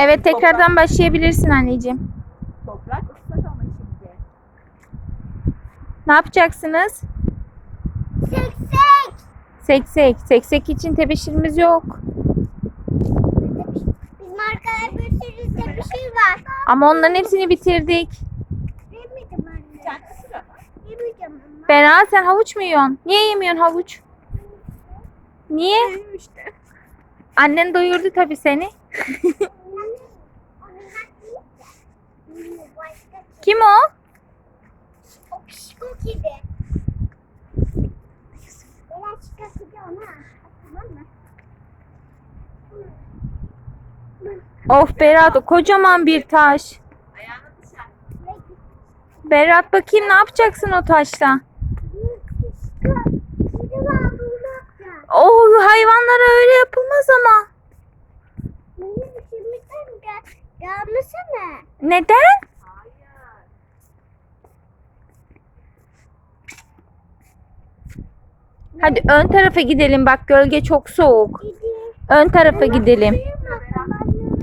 Evet tekrardan başlayabilirsin anneciğim. Toprak ıslak ama şimdi. Ne yapacaksınız? Seksek. Seksek. Seksek için tebeşirimiz yok. Bizim arkada bir sürü şey var. Ama onların hepsini bitirdik. Yemedim anne. Yemedim ama. Berat sen havuç mu yiyorsun? Niye yemiyorsun havuç? Niye? İşte. Annen doyurdu tabii seni. Kim o? O pişko ona. Tamam mı? Of Berat o kocaman bir taş. Berat bakayım ne yapacaksın o taşla? Pişko. Şimdi var bunu yapacağım. Oh hayvanlara öyle yapılmaz ama. Benim şimdiden gel. Gelmesene. Neden? Hayır. Hadi ön tarafa gidelim bak gölge çok soğuk. Ön tarafa gidelim.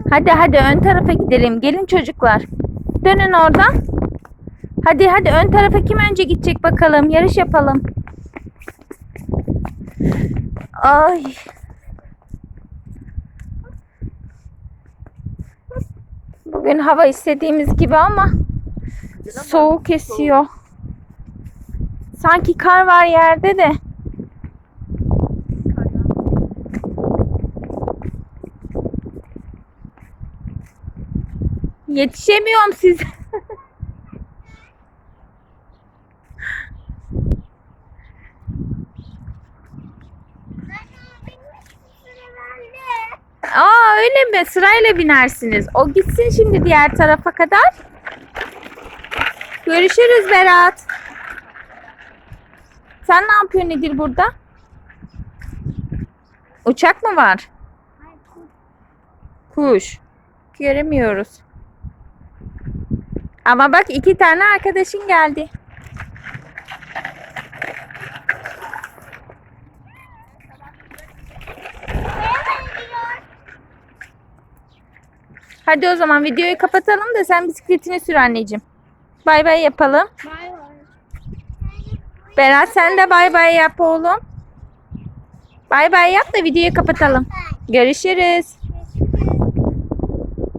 Hadi hadi ön tarafa gidelim. Gelin çocuklar. Dönün oradan. Hadi hadi ön tarafa kim önce gidecek bakalım. Yarış yapalım. Ay. Bugün hava istediğimiz gibi ama soğuk esiyor. Sanki kar var yerde de. Yetişemiyorum size. öyle mi? Sırayla binersiniz. O gitsin şimdi diğer tarafa kadar. Görüşürüz Berat. Sen ne yapıyorsun Nedir burada? Uçak mı var? Kuş. Göremiyoruz. Ama bak iki tane arkadaşın geldi. Hadi o zaman videoyu kapatalım da sen bisikletini sür anneciğim. Bay bay yapalım. Bay bay. Berat sen de bay bay yap oğlum. Bay bay yap da videoyu kapatalım. Görüşürüz.